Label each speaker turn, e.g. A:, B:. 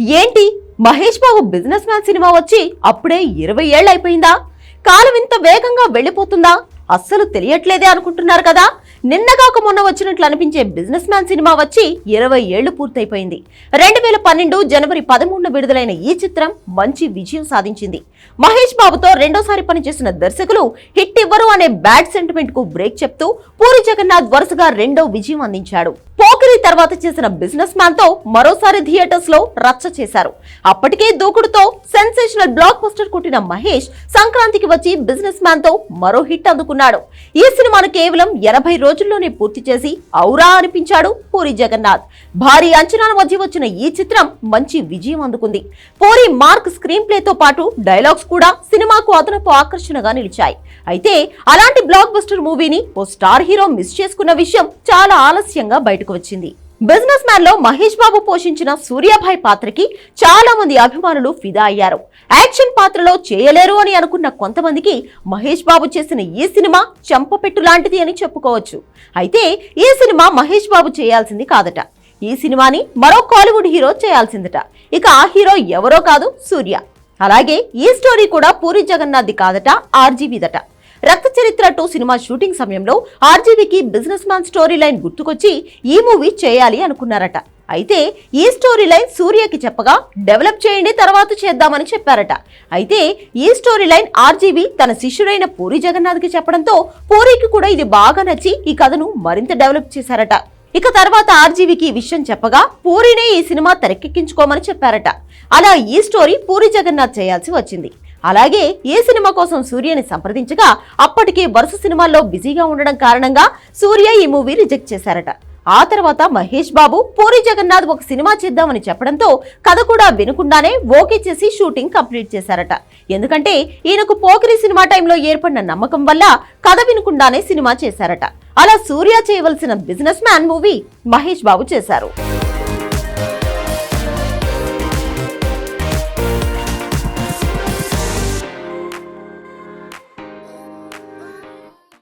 A: ఏంటి? Mahesh Babu businessman cinema వచ్చి అప్పుడే ఇరవై ఏళ్ళు అయిపోయిందా కాలం ఇంత వేగంగా వెళ్ళిపోతుందా? అస్సలు తెలియట్లేదే అనుకుంటున్నారు కదా? నిన్నగాక మొన్న వచ్చినట్లు అనిపించే బిజినెస్ మ్యాన్ సినిమా వచ్చి ఇరవై ఏళ్ళు పూర్తయిపోయింది. రెండు వేల పన్నెండు జనవరి పదమూడున విడుదలైన ఈ చిత్రం మంచి విజయం సాధించింది. మహేష్ బాబుతో రెండోసారి పనిచేసిన దర్శకులు హిట్ ఇవ్వరు అనే బ్యాడ్ సెంటిమెంట్కు బ్రేక్ చెప్తూ పూరి జగన్నాథ్ వరుసగా రెండో విజయం అందించాడు. పోకిరి తర్వాత చేసిన బిజినెస్ మ్యాన్తో మరోసారి థియేటర్స్లో రచ్చ చేశారు. అప్పటికే దూకుడుతో సెన్సేషనల్ బ్లాక్ బస్టర్ కొట్టిన మహేష్ సంక్రాంతికి వచ్చి బిజినెస్ మ్యాన్తో మరో హిట్ అందుకున్నాడు. ఈ సినిమాను కేవలం ఎనభై రోజుల్లోనే పూర్తి చేసి ఔరా అనిపించాడు పూరి జగన్నాథ్. భారీ అంచనాల మధ్య వచ్చిన ఈ చిత్రం మంచి విజయం అందుకుంది. పూరి మార్క్ స్క్రీన్ ప్లేతో పాటు డైలాగ్స్ కూడా సినిమాకు అదనపు ఆకర్షణగా నిలిచాయి. అయితే అలాంటి బ్లాక్ బస్టర్ మూవీని ఓ స్టార్ హీరో మిస్ చేసుకున్న విషయం చాలా ఆలస్యంగా బయటకు వచ్చింది. బిజినెస్ మ్యాన్లో మహేష్ బాబు పోషించిన సూర్యాభాయ్ పాత్రకి చాలా మంది అభిమానులు ఫిదా అయ్యారు. యాక్షన్ పాత్రలో చేయలేరు అని అనుకున్న కొంతమందికి మహేష్ బాబు చేసిన ఈ సినిమా చెంపపెట్టు లాంటిది అని చెప్పుకోవచ్చు. అయితే ఈ సినిమా మహేష్ బాబు చేయాల్సింది కాదట. ఈ సినిమాని మరో కాలీవుడ్ హీరో చేయాల్సిందట. ఇక ఆ హీరో ఎవరో కాదు సూర్య. అలాగే ఈ స్టోరీ కూడా పూరి జగన్నాథ్ది కాదట ఆర్జీవీదట రక్త చరిత్ర టూ సినిమా షూటింగ్ సమయంలో ఆర్జీవీకి బిజినెస్ మ్యాన్ స్టోరీ లైన్ గుర్తుకొచ్చి ఈ మూవీ చేయాలి అనుకున్నారట. అయితే ఈ స్టోరీ లైన్ సూర్యకి చెప్పగా డెవలప్ చేయండి తర్వాత చేద్దామని చెప్పారట. అయితే ఈ స్టోరీ లైన్ ఆర్జీవీ తన శిష్యుడైన పూరి జగన్నాథ్కి చెప్పడంతో పూరికి కూడా ఇది బాగా నచ్చి ఈ కథను మరింత డెవలప్ చేశారట. ఇక తర్వాత ఆర్జీవీకి ఈ విషయం చెప్పగా పూరినే ఈ సినిమా తెరకెక్కించుకోమని చెప్పారట. అలా ఈ స్టోరీ పూరి జగన్నాథ్ చేయాల్సి వచ్చింది. అలాగే ఏ సినిమా కోసం సూర్యని సంప్రదించగా అప్పటికే వరుస సినిమాల్లో బిజీగా ఉండడం కారణంగా సూర్య ఈ మూవీ రిజెక్ట్ చేశారట. ఆ తర్వాత మహేష్ బాబు పూరి జగన్నాథ్ ఒక సినిమా చేద్దామని చెప్పడంతో కథ కూడా వినకుండానే ఓకే చేసి షూటింగ్ కంప్లీట్ చేశారట. ఎందుకంటే ఈయనకు పోకిరి సినిమా టైంలో ఏర్పడిన నమ్మకం వల్ల కథ వినకుండానే సినిమా చేశారట. అలా సూర్య చేయవలసిన businessman movie Mahesh Babu చేశారు.